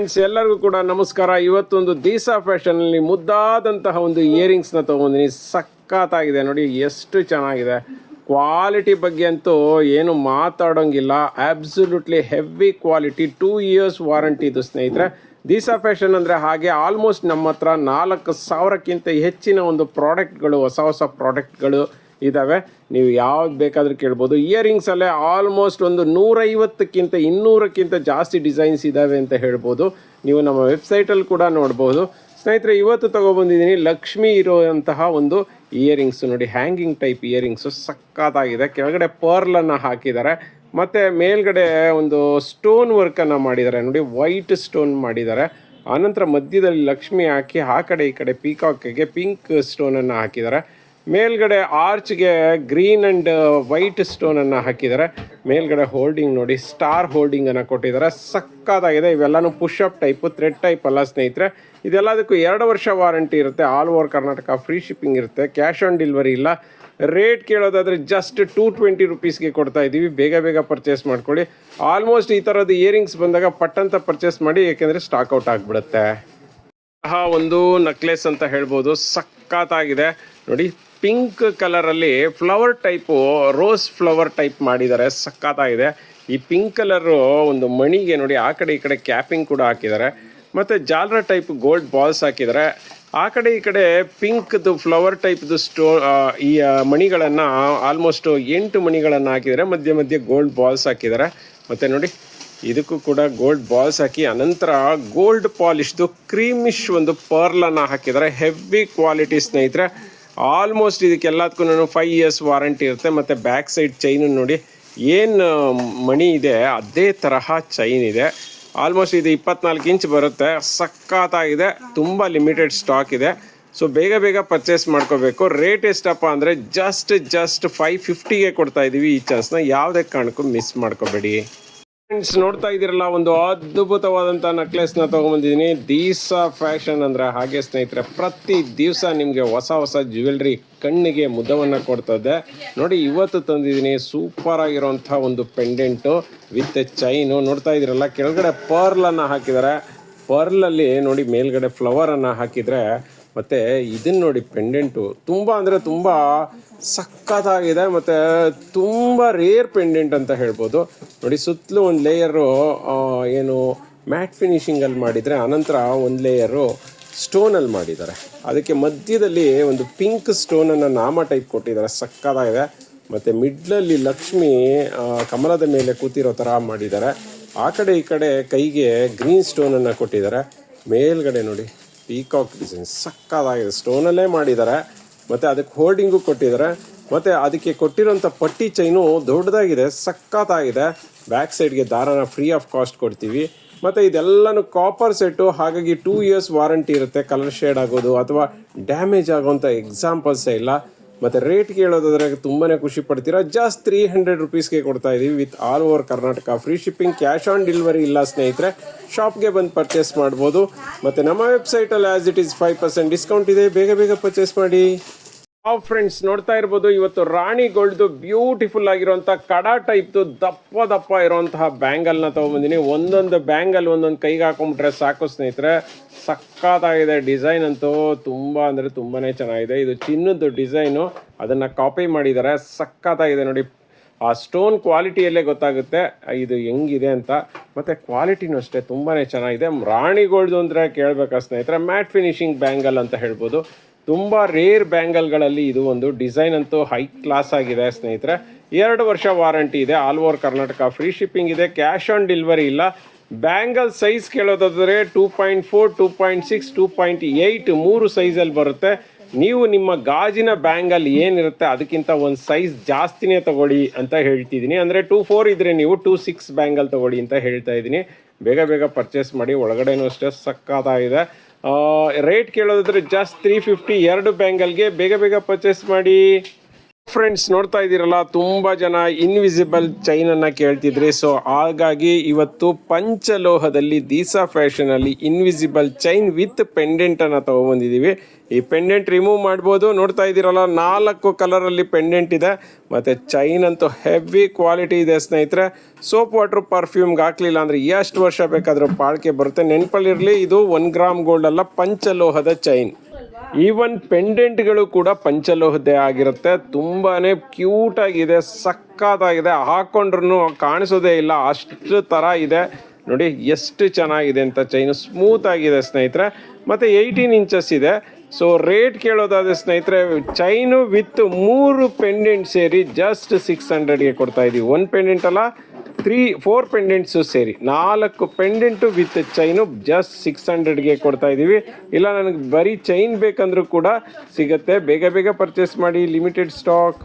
ಎಲ್ಲರಿಗೂ ಕೂಡ ನಮಸ್ಕಾರ. ಇವತ್ತೊಂದು ದೀಸಾ ಫ್ಯಾಷನಲ್ಲಿ ಮುದ್ದಾದಂತಹ ಒಂದು ಇಯರಿಂಗ್ಸ್ನ ತೊಗೊಂಡಿನಿ. ಸಖತ್ತಾಗಿದೆ. ನೋಡಿ, ಎಷ್ಟು ಚೆನ್ನಾಗಿದೆ. ಕ್ವಾಲಿಟಿ ಬಗ್ಗೆ ಅಂತೂ ಏನು ಮಾತಾಡೋಂಗಿಲ್ಲ. Absolutely heavy quality two years warranty ಇದು ಸ್ನೇಹಿತರೆ. ದೀಸಾ ಫ್ಯಾಷನ್ ಅಂದರೆ ಹಾಗೆ ಆಲ್ಮೋಸ್ಟ್ ನಮ್ಮ ಹತ್ರ ನಾಲ್ಕು ಸಾವಿರಕ್ಕಿಂತ ಹೆಚ್ಚಿನ ಒಂದು ಪ್ರಾಡಕ್ಟ್ಗಳು ಹೊಸ ಹೊಸ ಪ್ರಾಡಕ್ಟ್ಗಳು ಇದ್ದಾವೆ ನೀವು ಯಾವ್ದು ಬೇಕಾದರೂ ಕೇಳ್ಬೋದು. ಇಯರಿಂಗ್ಸಲ್ಲೇ ಆಲ್ಮೋಸ್ಟ್ ಒಂದು ನೂರೈವತ್ತಕ್ಕಿಂತ ಇನ್ನೂರಕ್ಕಿಂತ ಜಾಸ್ತಿ ಡಿಸೈನ್ಸ್ ಇದ್ದಾವೆ ಅಂತ ಹೇಳ್ಬೋದು. ನೀವು ನಮ್ಮ ವೆಬ್ಸೈಟಲ್ಲಿ ಕೂಡ ನೋಡ್ಬೋದು. ಸ್ನೇಹಿತರೆ, ಇವತ್ತು ತಗೊಬಂದಿದ್ದೀನಿ ಲಕ್ಷ್ಮಿ ಇರುವಂತಹ ಒಂದು ಇಯರಿಂಗ್ಸು ನೋಡಿ ಹ್ಯಾಂಗಿಂಗ್ ಟೈಪ್ ಇಯರಿಂಗ್ಸು ಸಕ್ಕತ್ತಾಗಿದೆ ಕೆಳಗಡೆ ಪರ್ಲನ್ನು ಹಾಕಿದ್ದಾರೆ. ಮತ್ತು ಮೇಲ್ಗಡೆ ಒಂದು ಸ್ಟೋನ್ ವರ್ಕನ್ನು ಮಾಡಿದ್ದಾರೆ. ನೋಡಿ ವೈಟ್ ಸ್ಟೋನ್ ಮಾಡಿದ್ದಾರೆ. ಆನಂತರ ಮಧ್ಯದಲ್ಲಿ ಲಕ್ಷ್ಮಿ ಹಾಕಿ, ಆ ಕಡೆ ಈ ಕಡೆ ಪೀಕಾಕಿಗೆ ಪಿಂಕ್ ಸ್ಟೋನನ್ನು ಹಾಕಿದ್ದಾರೆ. ಮೇಲ್ಗಡೆ ಆರ್ಚ್ಗೆ ಗ್ರೀನ್ ಆ್ಯಂಡ್ ವೈಟ್ ಸ್ಟೋನನ್ನು ಹಾಕಿದ್ದಾರೆ. ಮೇಲ್ಗಡೆ ಹೋಲ್ಡಿಂಗ್ ನೋಡಿ, ಸ್ಟಾರ್ ಹೋಲ್ಡಿಂಗನ್ನು ಕೊಟ್ಟಿದ್ದಾರೆ. ಸಕ್ಕತ್ತಾಗಿದೆ. ಇವೆಲ್ಲನೂ ಅಪ್ ಟೈಪು, ಥ್ರೆಡ್ ಟೈಪ್ ಅಲ್ಲ ಸ್ನೇಹಿತರೆ. ಇದೆಲ್ಲದಕ್ಕೂ ಎರಡು ವರ್ಷ ವಾರಂಟಿ ಇರುತ್ತೆ. All over Karnataka, free shipping ಇರುತ್ತೆ. ಕ್ಯಾಶ್ ಆನ್ ಡೆಲಿವರಿ ಇಲ್ಲ. ರೇಟ್ ಕೇಳೋದಾದರೆ ಜಸ್ಟ್ ಟೂ ಟ್ವೆಂಟಿ ರುಪೀಸ್ಗೆ ಕೊಡ್ತಾ ಇದ್ದೀವಿ. ಬೇಗ ಬೇಗ ಪರ್ಚೇಸ್ ಮಾಡ್ಕೊಳ್ಳಿ. ಆಲ್ಮೋಸ್ಟ್ ಈ ಥರದ ಇಯರಿಂಗ್ಸ್ ಬಂದಾಗ ಪಟ್ಟಂತ ಪರ್ಚೇಸ್ ಮಾಡಿ, ಏಕೆಂದರೆ ಸ್ಟಾಕ್ ಔಟ್ ಆಗಿಬಿಡುತ್ತೆ. ಒಂದು ನಕ್ಲೆಸ್ ಅಂತ ಹೇಳ್ಬೋದು. ಸಕ್ಕತ್ತಾಗಿದೆ. ನೋಡಿ ಪಿಂಕ್ ಕಲರಲ್ಲಿ flower type, rose flower type ಮಾಡಿದ್ದಾರೆ. ಸಕ್ಕತ್ತಾಗಿದೆ ಈ ಪಿಂಕ್ ಕಲರು ಒಂದು ಮಣಿಗೆ ನೋಡಿ, ಆ ಕಡೆ ಈ ಕಡೆ ಕ್ಯಾಪಿಂಗ್ ಕೂಡ ಹಾಕಿದ್ದಾರೆ. ಮತ್ತು ಜಾಲರ ಟೈಪ್ ಗೋಲ್ಡ್ ಬಾಲ್ಸ್ ಹಾಕಿದ್ದಾರೆ. ಆ ಕಡೆ ಈ ಕಡೆ ಪಿಂಕ್ದು ಫ್ಲವರ್ ಟೈಪ್ದು ಸ್ಟೋ ಈ ಮಣಿಗಳನ್ನು ಆಲ್ಮೋಸ್ಟ್ ಎಂಟು ಮಣಿಗಳನ್ನು ಹಾಕಿದ್ದಾರೆ. ಮಧ್ಯೆ ಮಧ್ಯೆ ಗೋಲ್ಡ್ ಬಾಲ್ಸ್ ಹಾಕಿದ್ದಾರೆ. ಮತ್ತು ನೋಡಿ, ಇದಕ್ಕೂ ಕೂಡ ಗೋಲ್ಡ್ ಬಾಲ್ಸ್ ಹಾಕಿ, ಅನಂತರ ಗೋಲ್ಡ್ ಪಾಲಿಶ್ದು ಕ್ರೀಮಿಶ್ ಒಂದು ಪರ್ಲನ್ನು ಹಾಕಿದ್ದಾರೆ. ಹೆವಿ ಕ್ವಾಲಿಟಿ ಸ್ನೇಹಿತರೆ. ಆಲ್ಮೋಸ್ಟ್ ಇದಕ್ಕೆಲ್ಲದಕ್ಕೂ ಫೈವ್ ಇಯರ್ಸ್ ವಾರಂಟಿ ಇರುತ್ತೆ, ಮತ್ತು ಬ್ಯಾಕ್ ಸೈಡ್ ಚೈನು ನೋಡಿ. ಏನು ಮಣಿ ಇದೆ, ಅದೇ ತರಹ ಚೈನ್ ಇದೆ. ಆಲ್ಮೋಸ್ಟ್ ಇದು ಇಪ್ಪತ್ನಾಲ್ಕು ಇಂಚ್ ಬರುತ್ತೆ, ಸಖತ್ತಾಗಿದೆ, ತುಂಬ ಲಿಮಿಟೆಡ್ ಸ್ಟಾಕ್ ಇದೆ. ಸೊ ಬೇಗ ಬೇಗ ಪರ್ಚೇಸ್ ಮಾಡ್ಕೋಬೇಕು. ರೇಟ್ ಎಷ್ಟಪ್ಪ ಅಂದರೆ ಜಸ್ಟ್ ಜಸ್ಟ್ ಫೈವ್ ಫಿಫ್ಟಿಗೆ ಕೊಡ್ತಾ ಇದ್ದೀವಿ ಈ ಚಾನ್ಸ್ನ ಯಾವುದೇ ಕಾರಣಕ್ಕೂ ಮಿಸ್ ಮಾಡ್ಕೋಬೇಡಿ. ಫ್ರೆಂಡ್ಸ್ ನೋಡ್ತಾ ಇದ್ದೀರಲ್ಲ, ಒಂದು ಅದ್ಭುತವಾದಂಥ ನ ತೊಗೊಂಬಂದಿದ್ದೀನಿ ದೀಸಾ ಫ್ಯಾಷನ್ ಅಂದರೆ ಹಾಗೆ ಸ್ನೇಹಿತರೆ, ಪ್ರತಿ ದಿವಸ ನಿಮಗೆ ಹೊಸ ಹೊಸ ಜ್ಯುವೆಲ್ರಿ ಕಣ್ಣಿಗೆ ಮುದವನ್ನು ಕೊಡ್ತದೆ. ನೋಡಿ, ಇವತ್ತು ತಂದಿದ್ದೀನಿ ಸೂಪರ್ ಆಗಿರೋಂಥ ಒಂದು ಪೆಂಡೆಂಟು ವಿತ್ ಚೈನು ನೋಡ್ತಾ ಇದ್ದೀರಲ್ಲ, ಕೆಳಗಡೆ ಪರ್ಲನ್ನು ಹಾಕಿದ್ದಾರೆ. ಪರ್ಲಲ್ಲಿ ನೋಡಿ, ಮೇಲ್ಗಡೆ ಫ್ಲವರನ್ನು ಹಾಕಿದರೆ ಮತ್ತು ಇದನ್ನ ನೋಡಿ ಪೆಂಡೆಂಟು ತುಂಬ ಅಂದರೆ ತುಂಬ ಸಖತ್ತಾಗಿದೆ, ಮತ್ತು ತುಂಬ ರೇರ್ ಪೆಂಡೆಂಟ್ ಅಂತ ಹೇಳ್ಬೋದು. ನೋಡಿ ಸುತ್ತಲೂ ಒಂದು ಲೇಯರು ಏನು ಮ್ಯಾಟ್ ಫಿನಿಷಿಂಗಲ್ಲಿ ಮಾಡಿದರೆ ಆನಂತರ ಒಂದು ಲೇಯರು ಸ್ಟೋನಲ್ಲಿ ಮಾಡಿದ್ದಾರೆ. ಅದಕ್ಕೆ ಮಧ್ಯದಲ್ಲಿ ಒಂದು ಪಿಂಕ್ ಸ್ಟೋನನ್ನು ನಾಮ ಟೈಪ್ ಕೊಟ್ಟಿದ್ದಾರೆ ಸಕ್ಕತ್ತಾಗಿದೆ ಮತ್ತು ಮಿಡ್ಲಲ್ಲಿ ಲಕ್ಷ್ಮಿ ಕಮಲದ ಮೇಲೆ ಕೂತಿರೋ ಥರ ಮಾಡಿದ್ದಾರೆ. ಆ ಕಡೆ ಈ ಕಡೆ ಕೈಗೆ ಗ್ರೀನ್ ಸ್ಟೋನನ್ನು ಕೊಟ್ಟಿದ್ದಾರೆ. ಮೇಲ್ಗಡೆ ನೋಡಿ. ಪೀಕಾಕ್ ಡಿಸೈನ್ ಸಕ್ಕದಾಗಿದೆ ಸ್ಟೋನಲ್ಲೇ ಮಾಡಿದ್ದಾರೆ. ಮತ್ತು ಅದಕ್ಕೆ ಹೋಲ್ಡಿಂಗು ಕೊಟ್ಟಿದ್ದಾರೆ. ಮತ್ತು ಅದಕ್ಕೆ ಕೊಟ್ಟಿರೋಂಥ ಪಟ್ಟಿ ಚೈನು ದೊಡ್ಡದಾಗಿದೆ, ಸಕ್ಕತ್ತಾಗಿದೆ. ಬ್ಯಾಕ್ ಸೈಡ್ಗೆ ದಾರನ ಫ್ರೀ ಆಫ್ ಕಾಸ್ಟ್ ಕೊಡ್ತೀವಿ. ಮತ್ತು ಇದೆಲ್ಲನೂ ಕಾಪರ್ ಸೆಟ್ಟು ಹಾಗಾಗಿ ಟೂ ಇಯರ್ಸ್ ವಾರಂಟಿ ಇರುತ್ತೆ. ಕಲರ್ ಶೇಡ್ ಆಗೋದು ಅಥವಾ ಡ್ಯಾಮೇಜ್ ಆಗೋವಂಥ ಎಕ್ಸಾಂಪಲ್ಸೇ ಇಲ್ಲ. ಮತ್ತು ರೇಟ್ ಕೇಳೋದಾದ್ರೆ ತುಂಬಾ ಖುಷಿ ಪಡ್ತೀರಾ? ಜಸ್ಟ್ ತ್ರೀ ಹಂಡ್ರೆಡ್ ರುಪೀಸ್ಗೆ ಕೊಡ್ತಾ ಇದೀವಿ with all over Karnataka free shipping cash on delivery ಇಲ್ಲ ಸ್ನೇಹಿತರೆ. ಶಾಪ್ಗೆ ಬಂದು ಪರ್ಚೇಸ್ ಮಾಡ್ಬೋದು. ಮತ್ತು ನಮ್ಮ ವೆಬ್ಸೈಟಲ್ಲಿ as it is five percent discount ಇದೆ. ಬೇಗ ಬೇಗ ಪರ್ಚೇಸ್ ಮಾಡಿ. ಹಾವ್ ಫ್ರೆಂಡ್ಸ್ ನೋಡ್ತಾ ಇರ್ಬೋದು, ಇವತ್ತು ರಾಣಿ ಗೋಲ್ಡ್ದು ಬ್ಯೂಟಿಫುಲ್ ಆಗಿರುವಂಥ ಕಡ ಟೈಪ್ದು ದಪ್ಪ ದಪ್ಪ ಇರುವಂತಹ ಬ್ಯಾಂಗಲ್ನ ತೊಗೊಂಬಂದಿನಿ. ಒಂದೊಂದು ಬ್ಯಾಂಗಲ್ ಒಂದೊಂದು ಕೈಗೆ ಹಾಕೊಂಡ್ಬಿಟ್ರೆ ಸಾಕು ಸ್ನೇಹಿತರೆ. ಸಕ್ಕತ್ತಾಗಿದೆ ಡಿಸೈನ್ ಅಂತೂ. ತುಂಬ ಅಂದರೆ ತುಂಬಾ ಚೆನ್ನಾಗಿದೆ. ಇದು ಚಿನ್ನದ್ದು ಡಿಸೈನು ಅದನ್ನು ಕಾಪಿ ಮಾಡಿದ್ದಾರೆ ಸಕ್ಕತ್ತಾಗಿದೆ ನೋಡಿ. ಆ ಸ್ಟೋನ್ ಕ್ವಾಲಿಟಿಯಲ್ಲೇ ಗೊತ್ತಾಗುತ್ತೆ. ಇದು ಹೆಂಗಿದೆ ಅಂತ. ಮತ್ತು ಕ್ವಾಲಿಟಿನೂ ಅಷ್ಟೇ. ತುಂಬಾ ಚೆನ್ನಾಗಿದೆ. ರಾಣಿ ಗೋಲ್ಡ್ದು ಅಂದರೆ ಕೇಳಬೇಕಾ ಸ್ನೇಹಿತರೆ? ಮ್ಯಾಟ್ ಫಿನಿಶಿಂಗ್ ಬ್ಯಾಂಗಲ್ ಅಂತ ಹೇಳ್ಬೋದು. ತುಂಬ ರೇರ್ ಬ್ಯಾಂಗಲ್ಗಳಲ್ಲಿ ಇದು ಒಂದು ಡಿಸೈನ್ ಅಂತೂ ಹೈ ಕ್ಲಾಸ್ ಆಗಿದೆ ಸ್ನೇಹಿತರೆ. ಎರಡು ವರ್ಷ ವಾರಂಟಿ ಇದೆ all over Karnataka free shipping ಇದೆ ಕ್ಯಾಶ್ ಆನ್ ಡೆಲಿವರಿ ಇಲ್ಲ. Bangle size ಕೇಳೋದಾದರೆ two point four two point six two point eight ಮೂರು ಸೈಜಲ್ಲಿ ಬರುತ್ತೆ. ನೀವು ನಿಮ್ಮ ಗಾಜಿನ ಬ್ಯಾಂಗಲ್ ಏನಿರುತ್ತೆ ಅದಕ್ಕಿಂತ ಒಂದು ಸೈಜ್ ಜಾಸ್ತಿನೇ ತಗೊಳ್ಳಿ ಅಂತ ಹೇಳ್ತಿದ್ದೀನಿ. ಅಂದರೆ ಟೂ ಫೋರ್ ಇದ್ದರೆ ನೀವು ಟೂ ಸಿಕ್ಸ್ ಬ್ಯಾಂಗಲ್ ತಗೊಳ್ಳಿ ಅಂತ ಹೇಳ್ತಾ ಇದ್ದೀನಿ. ಬೇಗ ಬೇಗ ಪರ್ಚೇಸ್ ಮಾಡಿ, ಒಳಗಡೆನೂ ಅಷ್ಟೇ ಸಕ್ಕತ್ತಾಗಿದೆ ರೇಟ್ ಕೇಳೋದಾದ್ರೆ ಜಸ್ಟ್ ತ್ರೀ ಫಿಫ್ಟಿ ಎರಡು ಬ್ಯಾಂಗಲ್ಗೆ ಬೇಗ ಬೇಗ ಪರ್ಚೇಸ್ ಮಾಡಿ. ಫ್ರೆಂಡ್ಸ್ ನೋಡ್ತಾ ಇದ್ದೀರಲ್ಲ, ತುಂಬ ಜನ ಇನ್ವಿಸಿಬಲ್ ಚೈನನ್ನು ಕೇಳ್ತಿದ್ರಿ. ಸೊ ಹಾಗಾಗಿ ಇವತ್ತು ಪಂಚಲೋಹದಲ್ಲಿ ದೀಸಾ ಫ್ಯಾಷನಲ್ಲಿ ಇನ್ವಿಸಿಬಲ್ ಚೈನ್ ವಿತ್ ಪೆಂಡೆಂಟನ್ನು ತೊಗೊಬಂದಿದ್ದೀವಿ ಈ ಪೆಂಡೆಂಟ್ ರಿಮೂವ್ ಮಾಡ್ಬೋದು. ನೋಡ್ತಾ ಇದ್ದೀರಲ್ಲ, ನಾಲ್ಕು ಕಲರಲ್ಲಿ ಪೆಂಡೆಂಟ್ ಇದೆ. ಮತ್ತು ಚೈನ್ ಅಂತೂ ಹೆವಿ ಕ್ವಾಲಿಟಿ ಇದೆ ಸ್ನೇಹಿತರೆ. ಸೋಪ್ ವಾಟ್ರ್ ಪರ್ಫ್ಯೂಮ್ಗೆ ಹಾಕ್ಲಿಲ್ಲ ಅಂದರೆ ಎಷ್ಟು ವರ್ಷ ಬೇಕಾದರೂ ಬಾಳಿಕೆ ಬರುತ್ತೆ. ನೆನಪಲ್ಲಿರಲಿ ಇದು ಒನ್ ಗ್ರಾಮ್ ಗೋಲ್ಡ್ ಅಲ್ಲ ಪಂಚಲೋಹದ ಚೈನ್ ಈವನ್ ಪೆಂಡೆಂಟ್ಗಳು ಕೂಡ ಪಂಚಲೋಹದ್ದೇ ಆಗಿರುತ್ತೆ. ತುಂಬಾನೇ ಕ್ಯೂಟ್ ಆಗಿದೆ, ಸಕ್ಕತ್ತಾಗಿದೆ. ಹಾಕೊಂಡ್ರು ಕಾಣಿಸೋದೇ ಇಲ್ಲ. ಅಷ್ಟು ಥರ ಇದೆ. ನೋಡಿ, ಎಷ್ಟು ಚೆನ್ನಾಗಿದೆ ಅಂತ ಚೈನು ಸ್ಮೂತ್ ಆಗಿದೆ ಸ್ನೇಹಿತರೆ. ಮತ್ತು ಏಯ್ಟೀನ್ ಇಂಚಸ್ ಇದೆ. ಸೊ ರೇಟ್ ಕೇಳೋದಾದ್ರೆ ಸ್ನೇಹಿತರೆ ಚೈನು ವಿತ್ ಮೂರು ಪೆಂಡೆಂಟ್ ಸೇರಿ ಜಸ್ಟ್ ಸಿಕ್ಸ್ ಹಂಡ್ರೆಡ್ಗೆ ಕೊಡ್ತಾ ಇದೀವಿ. ಒಂದು ಪೆಂಡೆಂಟ್ ಅಲ್ಲ ತ್ರೀ ಫೋರ್ ಪೆಂಡೆಂಟ್ಸು ಸೇರಿ. ನಾಲ್ಕು pendant with chain just six ಹಂಡ್ರೆಡ್ಗೆ ಕೊಡ್ತಾ ಇದ್ದೀವಿ ಇಲ್ಲ, ನನಗೆ ಬರೀ ಚೈನ್ ಬೇಕಂದ್ರೂ ಕೂಡ ಸಿಗುತ್ತೆ. ಬೇಗ ಬೇಗ ಪರ್ಚೇಸ್ ಮಾಡಿ ಲಿಮಿಟೆಡ್ ಸ್ಟಾಕ್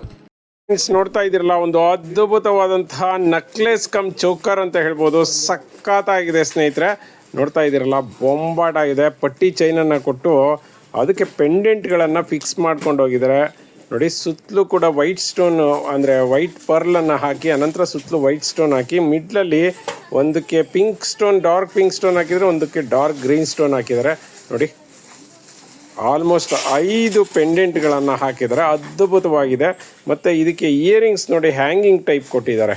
ನೋಡ್ತಾ ಇದ್ದೀರಲ್ಲ, ಒಂದು ಅದ್ಭುತವಾದಂತಹ ನಕ್ಲೆಸ್ ಕಮ್ ಚೌಕರ್ ಅಂತ ಹೇಳ್ಬೋದು. ಸಖತ್ತಾಗಿದೆ ಸ್ನೇಹಿತರೆ. ನೋಡ್ತಾ ಇದ್ದೀರಲ್ಲ ಬೊಂಬಾಟ್ ಆಗಿದೆ ಪಟ್ಟಿ ಚೈನನ್ನು ಕೊಟ್ಟು ಅದಕ್ಕೆ ಪೆಂಡೆಂಟ್ಗಳನ್ನು ಫಿಕ್ಸ್ ಮಾಡ್ಕೊಂಡು ಹೋಗಿದ್ದಾರೆ. ನೋಡಿ, ಸುತ್ತಲೂ ಕೂಡ ವೈಟ್ ಸ್ಟೋನ್ ಅಂದರೆ ವೈಟ್ ಪರ್ಲನ್ನು ಹಾಕಿ, ಅನಂತರ ಸುತ್ತಲೂ ವೈಟ್ ಸ್ಟೋನ್ ಹಾಕಿ ಮಿಡ್ಲಲ್ಲಿ ಒಂದಕ್ಕೆ pink stone dark pink stone ಹಾಕಿದರೆ ಒಂದಕ್ಕೆ ಡಾರ್ಕ್ ಗ್ರೀನ್ ಸ್ಟೋನ್ ಹಾಕಿದ್ದಾರೆ. ನೋಡಿ ಆಲ್ಮೋಸ್ಟ್ ಐದು ಪೆಂಡೆಂಟ್ಗಳನ್ನು ಹಾಕಿದ್ದಾರೆ. ಅದ್ಭುತವಾಗಿದೆ. ಮತ್ತು ಇದಕ್ಕೆ ಇಯರಿಂಗ್ಸ್ ನೋಡಿ ಹ್ಯಾಂಗಿಂಗ್ ಟೈಪ್ ಕೊಟ್ಟಿದ್ದಾರೆ.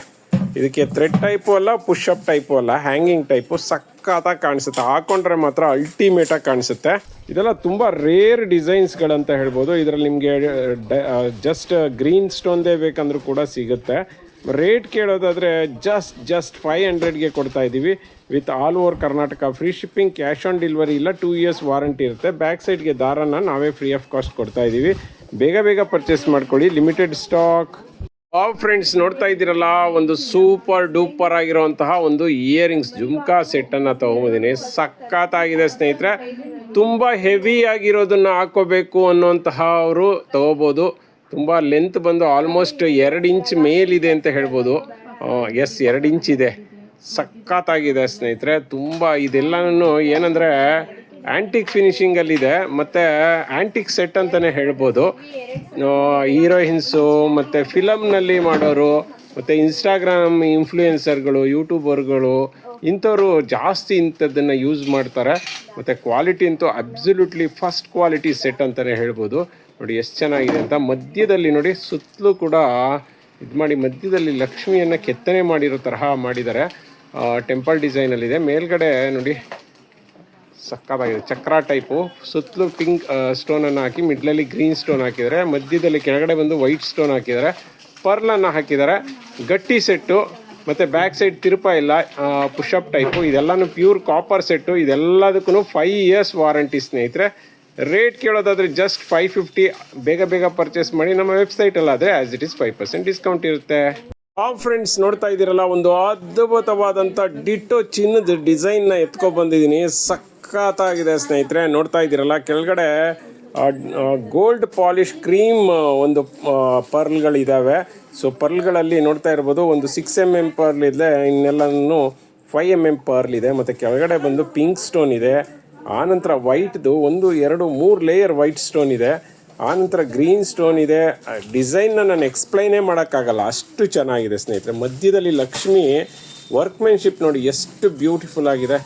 ಇದಕ್ಕೆ ಥ್ರೆಡ್ ಟೈಪು ಅಲ್ಲ ಪುಷ್ಅಪ್ ಟೈಪು ಅಲ್ಲ ಹ್ಯಾಂಗಿಂಗ್ ಟೈಪು ಸಖತ್ತಾಗಿ ಕಾಣಿಸುತ್ತೆ. ಹಾಕೊಂಡ್ರೆ ಮಾತ್ರ ಅಲ್ಟಿಮೇಟಾಗಿ ಕಾಣಿಸುತ್ತೆ. ಇದೆಲ್ಲ ತುಂಬ ರೇರ್ ಡಿಸೈನ್ಸ್ಗಳಂತ ಹೇಳ್ಬೋದು. ಇದರಲ್ಲಿ ನಿಮಗೆ ಜಸ್ಟ್ ಗ್ರೀನ್ ಸ್ಟೋನ್ದೇ ಬೇಕಂದ್ರೂ ಕೂಡ ಸಿಗುತ್ತೆ. ರೇಟ್ ಕೇಳೋದಾದರೆ ಜಸ್ಟ್ ಜಸ್ಟ್ ಫೈವ್ ಹಂಡ್ರೆಡ್ಗೆ ಕೊಡ್ತಾ ಇದ್ದೀವಿ with all over Karnataka free shipping cash on delivery ಇಲ್ಲ ಟೂ ಇಯರ್ಸ್ ವಾರಂಟಿ ಇರುತ್ತೆ. ಬ್ಯಾಕ್ ಸೈಡ್ಗೆ ದಾರನ ನಾವೇ ಫ್ರೀ ಆಫ್ ಕಾಸ್ಟ್ ಕೊಡ್ತಾ ಇದ್ದೀವಿ ಬೇಗ ಬೇಗ ಪರ್ಚೇಸ್ ಮಾಡ್ಕೊಳ್ಳಿ. ಲಿಮಿಟೆಡ್ ಸ್ಟಾಕ್ ವಾವ್ ಫ್ರೆಂಡ್ಸ್ ನೋಡ್ತಾ ಇದ್ದೀರಲ್ಲ, ಒಂದು ಸೂಪರ್ ಡೂಪರ್ ಆಗಿರುವಂತಹ ಒಂದು ಇಯರಿಂಗ್ಸ್ ಜುಮ್ಕಾ ಸೆಟ್ಟನ್ನು ತೊಗೊಂಬಂದಿನಿ. ಸಖತ್ತಾಗಿದೆ ಸ್ನೇಹಿತರೆ. ತುಂಬ ಹೆವಿ ಆಗಿರೋದನ್ನ ಹಾಕೋಬೇಕು ಅನ್ನುವಂತಹ ಅವರು ತೊಗೋಬೋದು. ತುಂಬ ಲೆಂತ್ ಬಂದು ಆಲ್ಮೋಸ್ಟ್ ಎರಡು ಇಂಚ್ ಮೇಲಿದೆ ಅಂತ ಹೇಳ್ಬೋದು. ಎಸ್ ಎರಡು ಇಂಚ್ ಇದೆ. ಸಖತ್ತಾಗಿದೆ ಸ್ನೇಹಿತರೆ. ತುಂಬ ಇದೆಲ್ಲನೂ ಏನಂದರೆ ಆ್ಯಂಟಿಕ್ ಫಿನಿಷಿಂಗಲ್ಲಿದೆ ಮತ್ತು ಆ್ಯಂಟಿಕ್ ಸೆಟ್ ಅಂತಲೇ ಹೇಳ್ಬೋದು. ಹೀರೋಯಿನ್ಸು ಮತ್ತು ಫಿಲಮ್ನಲ್ಲಿ ಮಾಡೋರು, ಮತ್ತು ಇನ್ಸ್ಟಾಗ್ರಾಮ್ ಇನ್ಫ್ಲೂಯೆನ್ಸರ್ಗಳು ಯೂಟ್ಯೂಬರ್ಗಳು ಇಂಥವರು ಜಾಸ್ತಿ ಇಂಥದ್ದನ್ನು ಯೂಸ್ ಮಾಡ್ತಾರೆ. ಮತ್ತು ಕ್ವಾಲಿಟಿ ಅಂತೂ ಅಬ್ಸಲ್ಯೂಟ್ಲಿ ಫಸ್ಟ್ ಕ್ವಾಲಿಟಿ ಸೆಟ್ ಅಂತಲೇ ಹೇಳ್ಬೋದು. ನೋಡಿ ಎಷ್ಟು ಚೆನ್ನಾಗಿದೆ ಅಂತ. ಮಧ್ಯದಲ್ಲಿ ನೋಡಿ ಸುತ್ತಲೂ ಕೂಡ ಇದು ಮಾಡಿ ಮಧ್ಯದಲ್ಲಿ ಲಕ್ಷ್ಮಿಯನ್ನು ಕೆತ್ತನೆ ಮಾಡಿರೋ ತರಹ ಮಾಡಿದ್ದಾರೆ. ಟೆಂಪಲ್ ಡಿಸೈನಲ್ಲಿದೆ ಮೇಲ್ಗಡೆ ನೋಡಿ ಸಕ್ಕತ್ತಾಗಿದೆ. ಚಕ್ರ ಟೈಪು ಸುತ್ತಲೂ ಪಿಂಕ್ ಸ್ಟೋನನ್ನು ಹಾಕಿ ಮಿಡ್ಲಲ್ಲಿ ಗ್ರೀನ್ ಸ್ಟೋನ್ ಹಾಕಿದ್ದಾರೆ. ಮಧ್ಯದಲ್ಲಿ ಕೆಳಗಡೆ ಬಂದು ವೈಟ್ ಸ್ಟೋನ್ ಹಾಕಿದ್ದಾರೆ. ಪರ್ಲನ್ನು ಹಾಕಿದ್ದಾರೆ. ಗಟ್ಟಿ ಸೆಟ್ಟು ಮತ್ತು ಬ್ಯಾಕ್ ಸೈಡ್ ತಿರುಪ ಇಲ್ಲ ಪುಷಪ್ ಟೈಪು ಇದೆಲ್ಲನೂ ಪ್ಯೂರ್ ಕಾಪರ್ ಸೆಟ್ಟು ಇದೆಲ್ಲದಕ್ಕೂ ಫೈವ್ ಇಯರ್ಸ್ ವಾರಂಟಿ ಸ್ನೇಹಿತರೆ. ರೇಟ್ ಕೇಳೋದಾದರೆ ಜಸ್ಟ್ ಫೈವ್ ಫಿಫ್ಟಿ ಬೇಗ ಬೇಗ ಪರ್ಚೇಸ್ ಮಾಡಿ. ನಮ್ಮ ವೆಬ್ಸೈಟಲ್ಲಾದರೆ as it is five percent discount ಇರುತ್ತೆ. ಆ ಫ್ರೆಂಡ್ಸ್ ನೋಡ್ತಾ ಇದ್ದೀರಲ್ಲ, ಒಂದು ಅದ್ಭುತವಾದಂಥ ಡಿಟ್ಟೋ ಚಿನ್ನದ ಡಿಸೈನ್ನ ಎತ್ಕೊ ಬಂದಿದ್ದೀನಿ. ಸಖತ್ತಾಗಿದೆ ಸ್ನೇಹಿತರೆ, ನೋಡ್ತಾ ಇದ್ದೀರಲ್ಲ, ಕೆಳಗಡೆ ಗೋಲ್ಡ್ ಪಾಲಿಶ್ ಕ್ರೀಮ್ ಒಂದು ಪರ್ಲ್ಗಳಿದ್ದಾವೆ ಸೊ ಪರ್ಲ್ಗಳಲ್ಲಿ ನೋಡ್ತಾ ಇರ್ಬೋದು, ಒಂದು ಸಿಕ್ಸ್ ಎಂ ಎಂ ಪರ್ಲ್ ಇದೆ, ಇನ್ನೆಲ್ಲನೂ ಫೈವ್ ಎಂ ಎಂ ಪರ್ಲ್ ಇದೆ. ಮತ್ತು ಕೆಳಗಡೆ ಬಂದು ಪಿಂಕ್ ಸ್ಟೋನ್ ಇದೆ. ಆನಂತರ ವೈಟ್ದು ಒಂದು, ಎರಡು, ಮೂರು ಲೇಯರ್ ವೈಟ್ ಸ್ಟೋನ್ ಇದೆ. ಆನಂತರ ಗ್ರೀನ್ ಸ್ಟೋನ್ ಇದೆ. ಡಿಸೈನ್ನ ನಾನು ಎಕ್ಸ್ಪ್ಲೈನೇ ಮಾಡೋಕ್ಕಾಗಲ್ಲ. ಅಷ್ಟು ಚೆನ್ನಾಗಿದೆ ಸ್ನೇಹಿತರೆ. ಮಧ್ಯದಲ್ಲಿ ಲಕ್ಷ್ಮಿ ವರ್ಕ್ಮೆನ್ಶಿಪ್ ನೋಡಿ ಎಷ್ಟು ಬ್ಯೂಟಿಫುಲ್ ಆಗಿದೆ.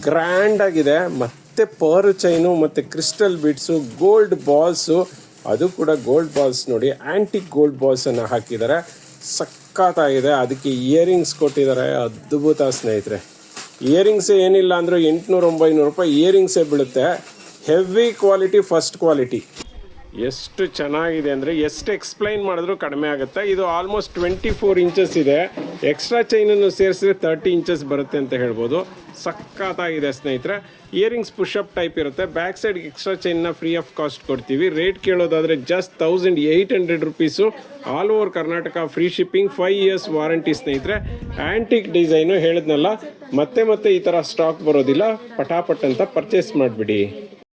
ಗ್ರ್ಯಾಂಡ್ ಆಗಿದೆ. ಮತ್ತೆ ಪರ್ ಚೈನು ಮತ್ತು ಕ್ರಿಸ್ಟಲ್ ಬಿಡ್ಸು ಗೋಲ್ಡ್ ಬಾಲ್ಸು ಅದು ಕೂಡ ಗೋಲ್ಡ್ ಬಾಲ್ಸ್ ನೋಡಿ ಆ್ಯಂಟಿಕ್ ಗೋಲ್ಡ್ ಬಾಲ್ಸನ್ನು ಹಾಕಿದ್ದಾರೆ. ಸಖತ್ತಾಗಿದೆ. ಅದಕ್ಕೆ ಇಯರಿಂಗ್ಸ್ ಕೊಟ್ಟಿದ್ದಾರೆ. ಅದ್ಭುತ ಸ್ನೇಹಿತರೆ. ಇಯರಿಂಗ್ಸೇ ಏನಿಲ್ಲ ಅಂದರೂ ಎಂಟುನೂರ, ಒಂಬೈನೂರು ರೂಪಾಯಿ ಇಯರಿಂಗ್ಸೇ ಬೀಳುತ್ತೆ. ಹೆವಿ ಕ್ವಾಲಿಟಿ ಫಸ್ಟ್ ಕ್ವಾಲಿಟಿ ಎಷ್ಟು ಚೆನ್ನಾಗಿದೆ ಅಂದರೆ ಎಷ್ಟು ಎಕ್ಸ್ಪ್ಲೈನ್ ಮಾಡಿದ್ರು ಕಡಿಮೆ ಆಗುತ್ತೆ. ಇದು ಆಲ್ಮೋಸ್ಟ್ ಟ್ವೆಂಟಿ ಫೋರ್ ಇಂಚಸ್ ಇದೆ ಎಕ್ಸ್ಟ್ರಾ ಚೈನನ್ನು ಸೇರಿಸಿದ್ರೆ ತರ್ಟಿ ಇಂಚಸ್ ಬರುತ್ತೆ ಅಂತ ಹೇಳ್ಬೋದು. ಸಖತ್ತಾಗಿದೆ ಸ್ನೇಹಿತರೆ. ಇಯರಿಂಗ್ಸ್ ಪುಷಪ್ ಟೈಪ್ ಇರುತ್ತೆ. ಬ್ಯಾಕ್ ಸೈಡ್ಗೆ ಎಕ್ಸ್ಟ್ರಾ ಚೈನ್ನ ಫ್ರೀ ಆಫ್ ಕಾಸ್ಟ್ ಕೊಡ್ತೀವಿ. Rate ಕೇಳೋದಾದರೆ just thousand eight hundred rupees all over Karnataka free shipping five years warranty ಸ್ನೇಹಿತರೆ. ಆ್ಯಂಟಿಕ್ ಡಿಸೈನು ಹೇಳಿದ್ನಲ್ಲ, ಮತ್ತೆ ಮತ್ತೆ ಈ ಥರ ಸ್ಟಾಕ್ ಬರೋದಿಲ್ಲ. ಪಟಾಪಟ್ ಅಂತ ಪರ್ಚೇಸ್ ಮಾಡಿಬಿಡಿ.